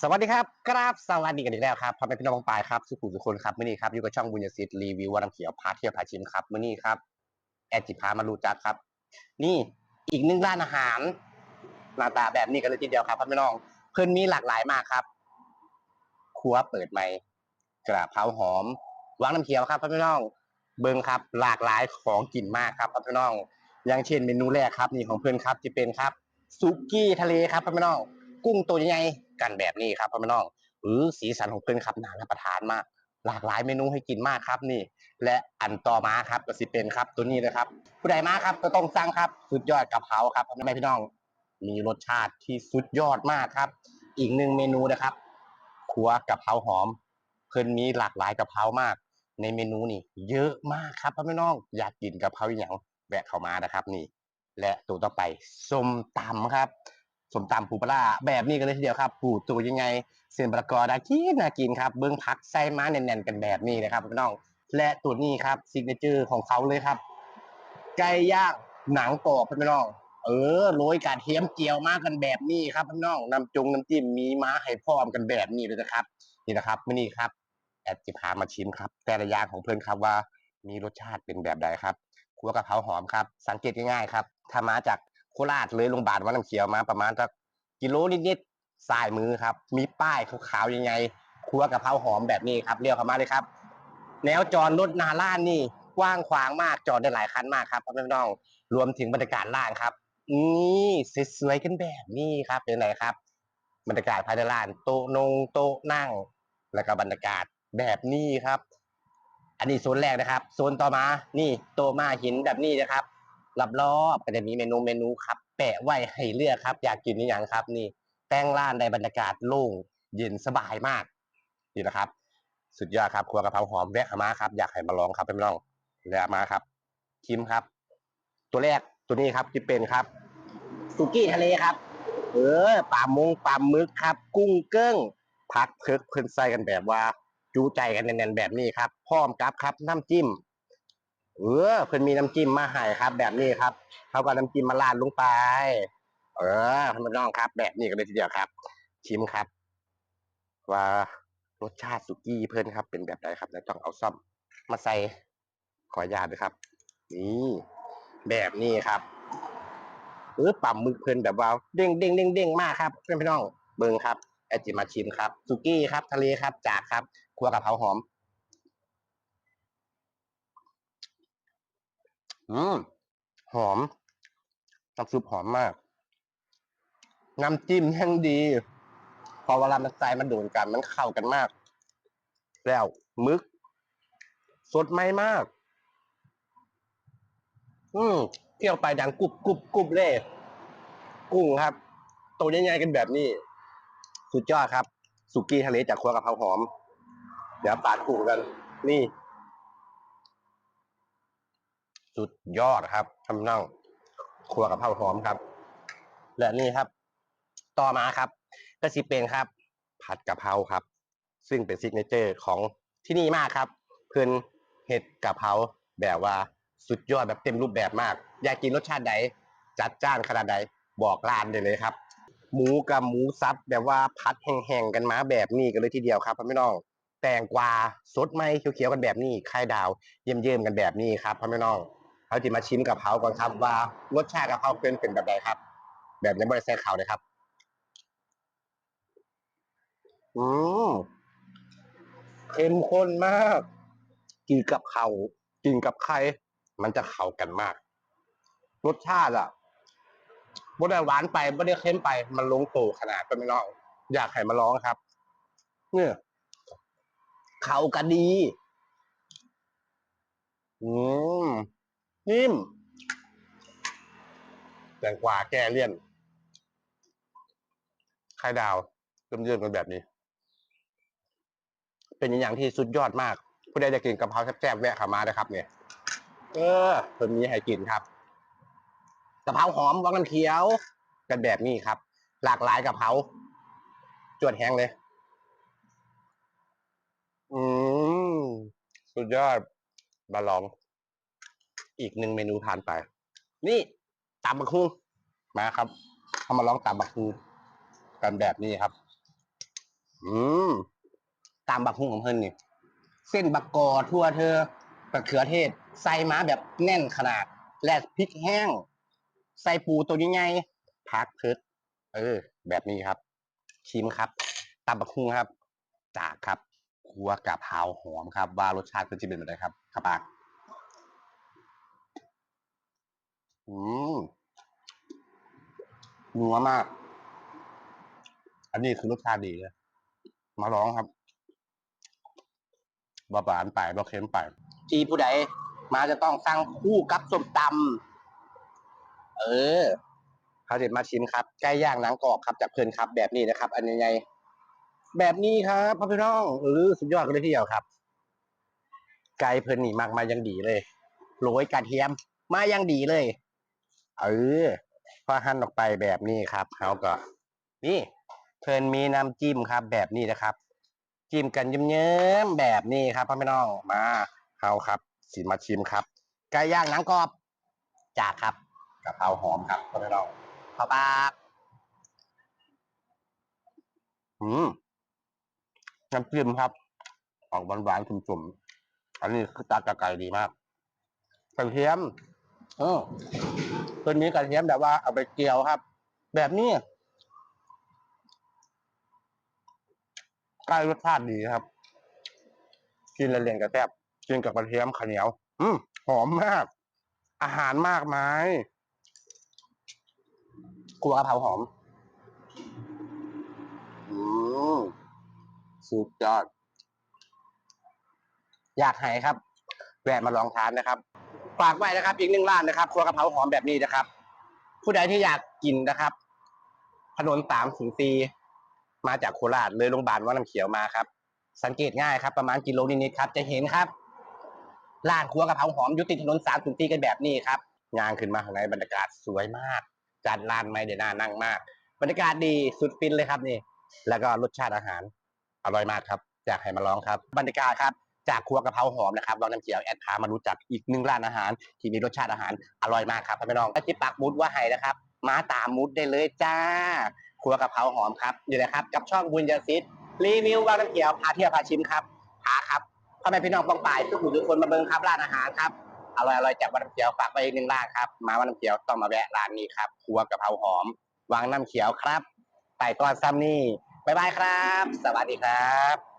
สวัสดีครับกราบสวัสดีกันอีกแล้วครับพ่อแม่พี่น้องปายครับสุขุมสุคนครับมื่อนี้ครับอยู่กับช่องบุญยศิษย์รีวิววันน้ำเขียวพาเที่ยวพาชิมครับมื่อนี้ครับแอดจิพามารู้จักครับ นี่อีกหนึ่งร้านอาหารหน้าตาแบบนี้กันเลยทีเดียวครับพ่อแม่พี่น้องเพิ่นมีหลากหลายมากครับครัวเปิดใหม่กระเพราหอมวางน้ำเขียวครับพ่อแม่พี่น้องเบิ้งครับ หลากหลายของกินมากครับพ่อแม่พี่น้องอย่างเช่นเมนูแรกครับนี่ของเพื่อนครับจะเป็นครับซุกี้ทะเลครับพ่อแม่พี่น้อง กุ้งตัวใหญ่ๆกันแบบนี้ครับพ่อแม่น้องหรือสีสันของเพื่อนครับน่ารับประทานมาก หลากหลายเมนูให้กินมากครับนี่ และอันต่อมาครับก็สิเป็นครับตัวนี้เลยครับ ผู้ใดมาครับก็ต้องสั่งครับสุดยอดกะเพราครับพ่อแม่พี่น้อง มีรสชาติที่สุดยอดมากครับ อีกหนึ่งเมนูนะครับครัวกะเพราหอม เพิ่นมีหลากหลายกะเพรามากในเมนูนี่เยอะมากครับพ่อแม่น้องอยากกินกะเพราอย่างแวะเข้ามานะครับนี่ และตัวต่อไปส้มตำครับ สมตำปูปลาร้าแบบนี้กันเลยทีเดียวครับปูตัวยังไง เส้นประกอบนากินน่ากินครับ เบิ้องผักใส่มาแน่นๆกันแบบนี้นะครับพี่น้อง และตัวนี้ครับซิกเนเจอร์ของเขาเลยครับ ไก่ย่างหนังกรอบพี่น้องเออโรยกาดเทียมเจียวมากันแบบนี้ครับพี่น้องน้ำจงน้ำจิ้มมีมาให้พร้อมกันแบบนี้เลยนะครับ นี่นะครับมื่อนี้ครับ แอดจิพามาชิมครับ แต่ละอย่างของเพื่อนครับว่า มีรสชาติเป็นแบบใดครับครัวกะเพราหอมครับ สังเกตง่ายๆครับ ถ้ามาจาก โคราชเลยโรงพยาบาลวัดน้ำเขียวมาประมาณสักกิโลนิดๆสายมือครับ มีป้ายขาวๆยังไง ครัวกะเพราหอมแบบนี้ครับเรียวเข้ามาเลยครับ แนวจอดรถนาล้านนี่กว้างขวางมากจอดได้หลายคันมากครับพ่อแม่พี่น้องรวมถึงบรรยากาศร้านครับนี่สวยๆกันแบบนี้ครับเป็นไรครับ บรรยากาศภายในร้านโต๊ะนงโต๊ะนั่ง แล้วก็บรรยากาศแบบนี้ครับ อันนี้โซนแรกนะครับโซนต่อมานี่โตะมาหินแบบนี้นะครับ รอบๆก็จะมีเมนูเมนูครับ แปะไว้ให้เลือกครับ อยากกินหรือยังครับ นี่แต่งร้านในบรรยากาศโล่งเย็นสบายมากนี่นะครับ สุดยอดครับครัวกะเพราหอมแวะเข้ามาครับ อยากให้มาลองครับพี่น้องแวะมาครับชิมครับ ตัวแรกตัวนี้ครับที่เป็นครับสุกี้ทะเลครับ เออปลามงปลาหมึกครับ กุ้งเกิ้งผักเพิกเพิ่นใส่กันแบบว่าจูใจกันแน่นๆแบบนี้ครับ พร้อมกับครับ น้ำจิ้ม เออเพิ่นมีน้ำจิ้มมาให้ครับ แบบนี้ครับ เขาก็น้ำจิ้มมาราดลงไป เออท่านผู้ชมครับ แบบนี้กันเลยทีเดียวครับ ชิมครับ ว่ารสชาติสุกี้เพิ่นครับ เป็นแบบไหนครับแล้วต้องเอาซ่อมมาใส่ขออนุญาตด้วยครับ นี่แบบนี้ครับเออปั๊มมึกเพิ่นแบบว่าเด้งเด้งเด้งเด้งมากครับเพื่อนพี่น้องเบิ่งครับแอจิมาชิมครับสุกี้ครับ ทะเลครับจากครับครัวกะเพราหอม อืมหอมน้ำซุปหอมมาก น้ำจิ้มแห้งดี พอเวลามันใส่มันโดนกัน มันเข้ากันมาก แล้วมึก สดใหม่มาก อืมเที่ยวไปดังกรุบกรุบกรุบเลยกุ้งครับตัวใหญ่ๆกันแบบนี้ สุดยอดครับ สุกี้ทะเลจากครัวกะเพราหอม เดี๋ยวปาดกุ้งกัน นี่ สุดยอดครับทำนั่งครัวกะเพราหอมครับ และนี่ครับ ต่อมาครับ ก็สิเป็นครับ ผัดกะเพราครับ ซึ่งเป็นซิกเนเจอร์ของที่นี่มากครับ เพื่อนเห็ดกะเพราแบบว่าสุดยอดแบบเต็มรูปแบบมาก อยากกินรสชาติใดจัดจ้านขนาดใดบอกร้านได้เลยครับ หมูกับหมูซับแบบว่าผัดแห้งๆกันมาแบบนี้กันเลยทีเดียวครับพ่อพี่น้องแตงกวาสดไหมเขียวๆกันแบบนี้ไข่ดาว เยี่ยมๆกันแบบนี้ครับพ่อพี่น้อง เขาจะมาชิมกับเขาก่อนครับ ว่ารสชาติกับเขาเป็นเป็นแบบใดครับ แบบในบริษัทเขาเลยครับ อืมเข้มข้นมาก กินกับเขากินกับไข่มันจะเข้ากันมาก รสชาติอะบ่ได้หวานไปบ่ได้เค็มไป มันลงตัวขนาดเป็นไม่น้องอยากให้มาลองครับ เนี่ยเข้ากันดี อืม นิ่ม แตงกวาแก้เลี่ยนไข่ดาวเริ่มเยื่อกันแบบนี้ เป็นอย่างที่สุดยอดมาก ผู้ใดจะกินกะเพราแซ่บๆแวะขามานะครับ เนี่ย เออเพิ่มนี้ให้กินครับกะเพราหอมวังน้ำเขียวกันแบบนี้ครับ หลากหลายกะเพราจวดแห้งเลย อืม สุดยอดมาลอง อีกหนึ่งเมนูทานไป นี่ตำบักฮุงมาครับเอามาลองตำบักฮุงกันแบบนี้ครับ อืมตามบักฮุ่งของเพิ่นนี่เส้นบักกอทั่วเธอบักเขือเทศ ใส่มาแบบแน่นขนาด และพริกแห้ง ใส่ปูตัวใหญ่ๆพักเพิดเออ แบบนี้ครับ ชิมครับตามบักฮุ่งครับ จากครับครัวกะเพราหอมครับ ว่ารสชาติเป็นจะเป็นแบบไหนครับครับปาก อืมนัวมาก อันนี้คือรสชาติดีเลย มาลองครับบาบานไปบาเค็มไปจีผู้ใดมาจะต้องสั่งคู่กับส้มตำเออเขาเด็ดมาชิมครับไก่ย่างหนังกรอบครับจากเพลินครับ แบบนี้นะครับ อันใหญ่ๆแบบนี้ครับพ่อพี่น้องเออสุดยอดกันเลยที่เดียวครับ ไก่เพลินนี่มากมายังดีเลยโรยกระเทียมมายังดีเลย เออพอหั่นออกไปแบบนี้ครับเขาก็ นี่เพลินมีน้ำจิ้มครับ แบบนี้นะครับ จิ้มกันเยิ้มๆแบบนี้ครับพ่อพี่น้องมาเขาครับสีมาชิมครับไก่ย่างหนังกรอบจากครับกะเพราหอมครับพ่อพี่น้องเข้าปากอืมน้ำจิ้มครับ ออกหวานๆจุ่มๆอันนี้คือตากระไก่ดีมากกระเทียม เออ ตัวนี้กระเทียมแบบว่าเอาไปเจียวครับ แบบนี้ไก่รสชาติดีครับ กินละเลียงกระแทบกินกับกระเทียมข้าวเหนียว อืมหอมมาก อาหารมากมายครัวกะเพราหอม อืมสุดยอด อยากให้ครับ แวะมาลองทานนะครับ ฝากไว้นะครับ อีกหนึ่งร้านนะครับครัวกะเพราหอมแบบนี้นะครับ ผู้ใดที่อยากกินนะครับ ถนนสามถึงสี่มาจากโคราชเลยโรงพยาบาลว่าน้ำเขียวมาครับ สังเกตง่ายครับ ประมาณกิโลนิดๆครับ จะเห็นครับร้านครัวกะเพราหอมอยุติดถนนสามถึงสี่กันแบบนี้ครับงานขึ้นมาข้างในบรรยากาศสวยมากจัดร้านไม่เดน่านั่งมาก บรรยากาศดีสุดฟินเลยครับนี่ แล้วก็รสชาติอาหารอร่อยมากครับอยากให้มาลองครับ บรรยากาศครับ จากครัวกะเพราหอมนะครับวังน้ำเขียวแอดพามารู้จักอีกหนึ่งร้านอาหาร ที่มีรสชาติอาหารอร่อยมากครับพี่น้องก็จิปักมุดว่าไห้นะครับ มาตามมุดได้เลยจ้า ครัวกะเพราหอมครับอยู่นะครับ กับช่องบุญยศิษย์รีวิววังน้ำเขียวพาเที่ยวพาชิมครับพาครับพ่อแม่พี่น้องปองป่ายทุกผู้ทุกคนมาเบิ่งครับร้านอาหารครับอร่อยอร่อยจากวังน้ำเขียวฝากไว้อีกหนึ่งร้านครับมาวังน้ำเขียวต้องมาแวะร้านนี้ครับครัวกะเพราหอมวังน้ำเขียวครับไปก่อนซัมนี่บ๊ายบายครับ สวัสดีครับ